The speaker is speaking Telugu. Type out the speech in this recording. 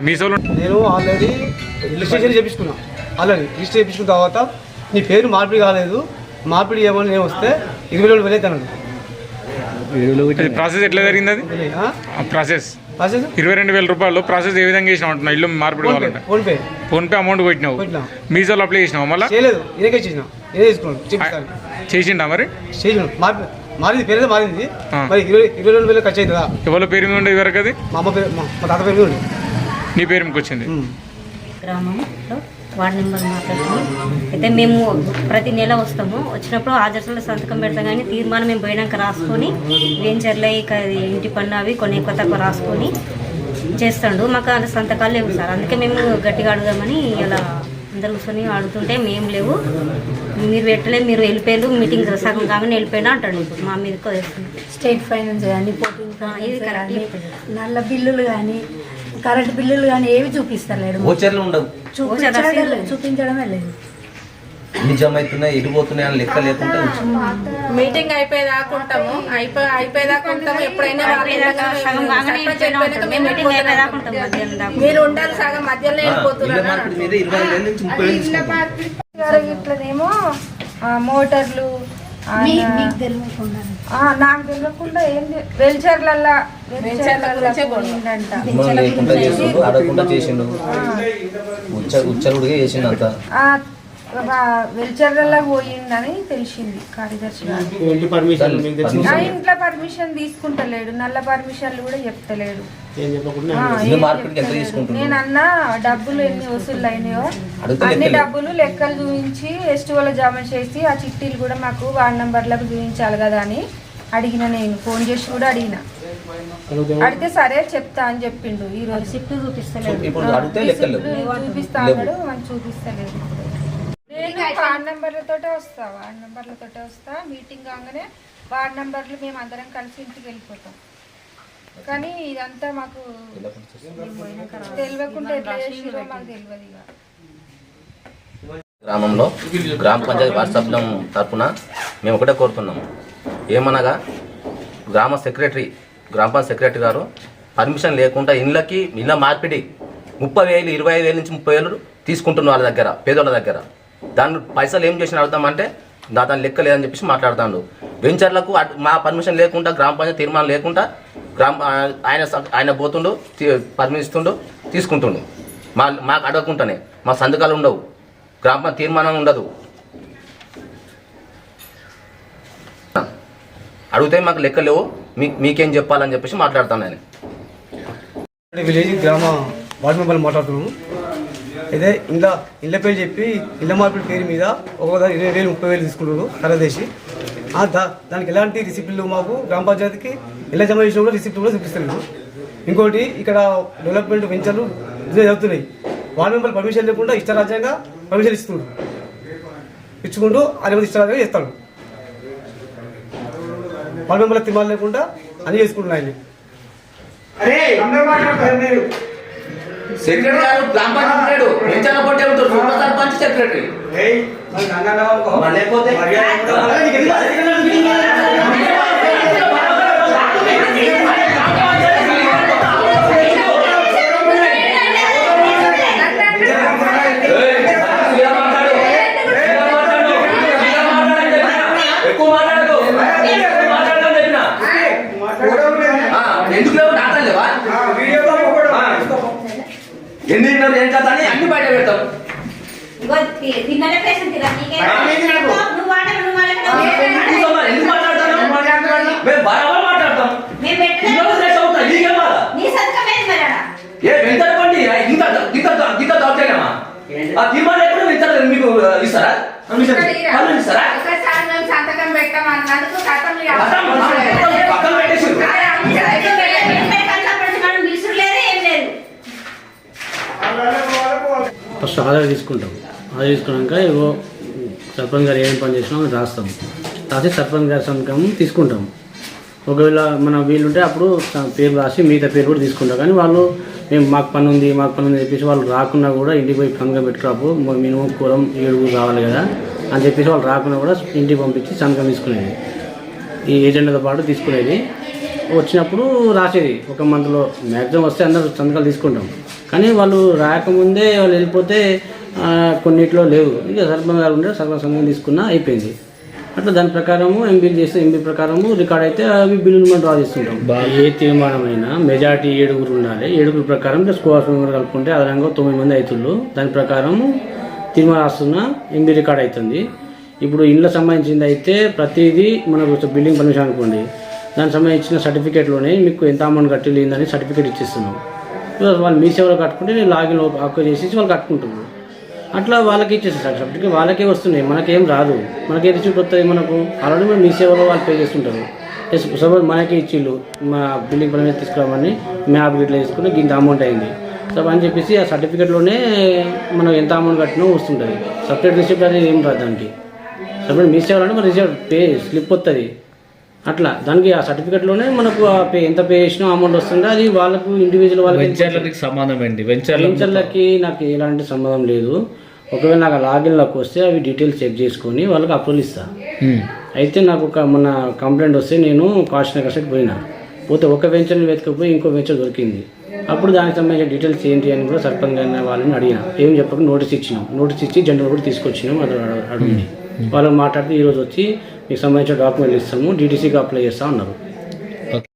నేను ఆల్రెడీ రిజిస్ట్రేషన్ చేయించుకున్నా ఆల్రెడీ రిజిస్టర్ చేయించుకున్న తర్వాత నీ పేరు మార్పిడి కాలేదు. మార్పిడి చేయమని నేను వస్తే ఇరవై అవుతాను అది ప్రాసెస్ ఎట్లా జరిగింది అది? ఆ? ప్రాసెస్ ప్రాసెస్ ఇరవై రెండు వేల రూపాయలు ప్రాసెస్ ఏ విధంగా చేసినావు అంటున్నా ఇల్లు మార్పిడి కావాలంటే. ఫోన్పే ఫోన్పే అమౌంట్ కొట్టినావు. కొట్టినా. మీజోలో అప్లై చేసినావు మళ్ళీ? చేయలేదు. ఇదే చేసిన. ఇదే తీసుకున్నాను. చేసిండా మరి? చేసిన. మారింది. పేరు మారింది. మరి ఇరవై ఇరవై రెండు వేలు ఖర్చు అవుతుందా? ఎవరి పేరు మీద ఉండే వరకు అది? మా అమ్మ పేరు మా తాత పేరు మీద నీ పేరు వచ్చింది. గ్రామంలో వార్డు నెంబర్ మాట్లాడుతున్నాం అయితే మేము ప్రతి నెల వస్తాము. వచ్చినప్పుడు హాజరులో సంతకం పెడతాం కానీ తీర్మానం మేము పోయినాక రాసుకొని వెంచర్లు ఇంటి పన్ను అవి కొన్ని ఎక్కువ తక్కువ రాసుకొని చేస్తాడు. మాకు అంత సంతకాలు లేవు సార్. అందుకే మేము గట్టిగా అడుగుదామని ఇలా అందరు కూర్చొని అడుగుతుంటే మేము లేవు. మీరు పెట్టలే మీరు వెళ్ళిపోయారు. మీటింగ్ సగం కాగానే వెళ్ళిపోయినా అంటాడు. ఇప్పుడు మా మీద స్టేట్ ఫైనాన్స్ కానీ ఇది కరెక్ట్ కానీ నల్ల బిల్లులు కానీ కరెంట్ బిల్లులు కానీ ఏవి చూపిస్తలేడు ఓచర్లు ఉండవు. చూపించడమే లేదు. చూపించడమే లేదు. ఎన్ని జమ అవుతున్నాయి ఎటు పోతున్నాయి అని లెక్క లేకుండా మీటింగ్ అయిపోయేదాకా ఉంటాము. అయిపోయి అయిపోయేదాకా ఉంటాము. ఎప్పుడైనా మీరు ఉండాలి సగం. మధ్యలో వెళ్ళిపోతున్నారు ఇట్లనేమో మోటార్లు నాకు తెలియకుండా ఏంది? వెల్చర్లల్లా లేకుండా చేసిండు ఉచ్చ ఉచ్చరుడిగా చేసిండు అంతా వెల్చర్లల్లా పోయిందని తెలిసింది కార్యదర్శి గారు. ఏంటి పర్మిషన్ మీకు తెలిసింది? ఆ ఇంట్లో పర్మిషన్ తీసుకుంటలేడు. నల్ల పర్మిషన్లు కూడా చెప్తలేడు? నేను అన్నా డబ్బులు ఎన్ని వసూళ్ళు అయినాయో అన్ని. డబ్బులు లెక్కలు చూపించి ఎస్టీఓలో జమ చేసి ఆ చిట్టీలు కూడా మాకు వార్డ్ నంబర్లకు చూపించాలి కదా అని అడిగిన నేను. ఫోన్ చేసి కూడా అడిగిన. అడిగితే సరే చెప్తా అని చెప్పిండు. ఈ రోజు రిసిప్ట్ చూపిస్తలేదు ఇప్పుడు అడిగితే లెక్కలు. చూపిస్తా అన్నాడు మనం చూపిస్తలేదు. వార్డ్ నంబర్లతోటే వస్తా వార్డ్ నంబర్లతోటే వస్తా. మీటింగ్ కాగానే వార్డ్ నంబర్లు మేము అందరం కలిసి ఇంటికి వెళ్ళిపోతాం. కానీ ఇదంతా మాకు తెలియకుండా ఎట్లా చేసిరో మాకు తెలియదు ఇక. గ్రామంలో గ్రామ పంచాయతీ వార్డు సభ్యులం తరఫున మేము ఒకటే కోరుతున్నాం ఏమనగా గ్రామ సెక్రటరీ గ్రామ పంచాయతీ సెక్రటరీ గారు పర్మిషన్ లేకుండా ఇళ్ళకి ఇళ్ళ మార్పిడి ముప్పై వేలు ఇరవై ఐదు వేల నుంచి ముప్పై వేలు తీసుకుంటున్న వాళ్ళ దగ్గర పేదోళ్ళ దగ్గర. దాని పైసలు ఏం చేసిన అడుగుతామంటే దాని లెక్క లేదని చెప్పేసి మాట్లాడుతాడు. వెంచర్లకు మా పర్మిషన్ లేకుండా గ్రామ పంచాయతీ తీర్మానం లేకుండా గ్రామ ఆయన ఆయన పోతుండు పర్మిస్తుండు తీసుకుంటుండు. మా మాకు అడగకుండానే మా సంతకాలు ఉండవు. గ్రామ తీర్మానం ఉండదు. అడిగితే మాకు లెక్క లేవు. మీ మీకేం చెప్పాలని చెప్పేసి మాట్లాడతాను నేను. విలేజ్ గ్రామ వార్డు మెంబర్లు మాట్లాడుతున్నాము అయితే ఇండ్ల ఇళ్ళ పేరు చెప్పి ఇళ్ళ మార్పిడి పేరు మీద ఒక్కొక్క ఇరవై వేలు ముప్పై వేలు తీసుకుంటున్నారు తరదేసి దానికి ఎలాంటి రిసిప్ట్లు మాకు. గ్రామ పంచాయతీకి ఇళ్ళ జమ చేసిన కూడా రిసిప్ట్ కూడా చూపిస్తున్నాము ఇంకోటి ఇక్కడ డెవలప్మెంట్ వెంచర్లు జరుగుతున్నాయి. అవుతున్నాయి వార్డు మెంబర్ పర్మిషన్ లేకుండా ఇష్టరాజ్యంగా పర్మిషన్ ఇస్తున్నాడు ఇచ్చుకుంటూ అదే ఇష్టరాజ్యంగా చేస్తాడు వార్డు మెంబర్ల తీర్మానం లేకుండా అన్ని చేసుకుంటున్నాయి. సెక్రటరీ గారు గ్రామ పంచాయతీ వెంచర్ల పోటీ ఉంటారు సూపర్ సర్పంచ్ సెక్రటరీ. లేకపోతే ఎందుకు లేవు? డాటా లేవా? ఎన్ని తిన్నారు ఏం కదా అని అన్ని బయట పెడతాం మేము బరాబర్ మాట్లాడతాం? ఏ వెంటనే పండి ఇంత ఇంత ఇంత దౌర్జన్యమా ఆ తీర్మానం ఎప్పుడు మీకు ఇస్తారా? ఇస్తారా? సంతకం పెట్టామన్నందుకు కథలు పక్కన పక్కన- పక్కన పెట్టేసి మేము పెట్టాల్సినప్పటి నుంచి మనం పిలుచుడు లేదు, ఏం లేదు. ఫస్ట్ ఆధార్ తీసుకుంటాం. ఆధార్ తీసుకున్నాక ఏవో సర్పంచ్ గారు ఏం పని చేసినా అని రాస్తాం. రాసి సర్పంచ్ గారి సంతకం తీసుకుంటాం. ఒకవేళ మన వీలుంటే అప్పుడు పేరు రాసి మిగతా పేరు కూడా తీసుకుంటాం. కానీ వాళ్ళు మేము మాకు పని ఉంది మాకు పని ఉంది చెప్పేసి వాళ్ళు రాకుండా కూడా ఇంటికి పోయి పనిగా పెట్టుకురాపు మినిమం కులం ఏడుగురు రావాలి కదా అని చెప్పేసి వాళ్ళు రాకుండా కూడా ఇంటికి పంపించి సంతకం తీసుకునేది. ఈ ఏజెంట్తో పాటు తీసుకునేది. వచ్చినప్పుడు రాసేది. ఒక మంత్లో మ్యాక్సిమం వస్తే అందరూ సంతకాలు తీసుకుంటాం. కానీ వాళ్ళు రాకముందే వాళ్ళు వెళ్ళిపోతే కొన్నిట్లో లేవు. ఇక సర్పంచ్ గారు ఉండే సర్పంచ్ సంఘం తీసుకున్నా అయిపోయింది. అట్లా దాని ప్రకారము ఎంబీలు చేస్తే ఎంబీ ప్రకారము రికార్డ్ అయితే అవి బిల్లులు మనం డ్రా చేస్తుంటాం. ఏ తీర్మానమైనా మెజార్టీ ఏడుగురు ఉండాలి. ఏడుగురు ప్రకారం ప్లస్ మెంబర్ కలుపుకుంటే అదనంగా తొమ్మిది మంది అవుతుళ్ళు. దాని ప్రకారము తీర్మానం రాస్తున్న ఎంబీ రికార్డ్ అవుతుంది. ఇప్పుడు ఇళ్ళ సంబంధించింది అయితే ప్రతిదీ మనకు బిల్డింగ్ పర్మిషన్ అనుకోండి. దానికి సంబంధించిన సర్టిఫికేట్లోనే మీకు ఎంత అమౌంట్ కట్టి లేదని సర్టిఫికేట్ ఇచ్చిస్తున్నాం. వాళ్ళు మీ సేవలో కట్టుకుంటే నేను లాగిన్ ఆక్యుపై చేసేసి వాళ్ళు కట్టుకుంటున్నారు. అట్లా వాళ్ళకి ఇచ్చేస్తారు సార్. వాళ్ళకే వస్తున్నాయి. మనకేం రాదు. మనకి రిసీప్ట్ వస్తుంది మనకు? ఆల్రెడీ మనం మీ సేవలో వాళ్ళు పే చేస్తుంటారు. ఎస్ సపోజ్ మనకే ఇచ్చిళ్ళు. మా బిల్డింగ్ పర్మిషన్ తీసుకురామని మ్యాప్ ఇట్లా తీసుకుని ఇంత అమౌంట్ అయింది. సో అని చెప్పేసి ఆ సర్టిఫికేట్లోనే మనం ఎంత అమౌంట్ కట్టినా వస్తుంటుంది. సపరేట్ రిసిప్ట్ అనేది ఏం రాదు దానికి. సపరేట్ మీ సేవలో మన రిసిప్ట్ పే స్లిప్ వస్తుంది అట్లా. దానికి ఆ సర్టిఫికేట్లోనే మనకు ఆ పే ఎంత పే చేసినా అమౌంట్ వస్తుందో? అది వాళ్ళకు ఇండివిజువల్ వాళ్ళకి వెంచర్లకి సంబంధం ఏంటి వెంచర్ల వెంచర్లకి నాకు ఎలాంటి సంబంధం లేదు. ఒకవేళ నాకు లాగిన్లోకి వస్తే అవి డీటెయిల్స్ చెక్ చేసుకొని వాళ్ళకి అప్రూవల్ ఇస్తాను అయితే నాకు ఒక మొన్న కంప్లైంట్ వస్తే నేను కాస్ట్ నగర్ సైడ్ పోయినా. పోతే ఒక వెంచర్ని వెతకపోయి ఇంకో వెంచర్ దొరికింది. అప్పుడు దానికి సంబంధించిన డీటెయిల్స్ ఏంటి అని కూడా సర్పంచ్ గారిని వాళ్ళని అడిగిన. ఏం చెప్పక నోటీస్ ఇచ్చినాం. నోటీస్ ఇచ్చి జనరల్ కూడా తీసుకొచ్చినాం. అది అడిగింది. వాళ్ళు మాట్లాడితే ఈరోజు వచ్చి మీకు సంబంధించిన డాక్యుమెంట్లు ఇస్తాము డీటీసీకి అప్లై చేస్తా ఉన్నారు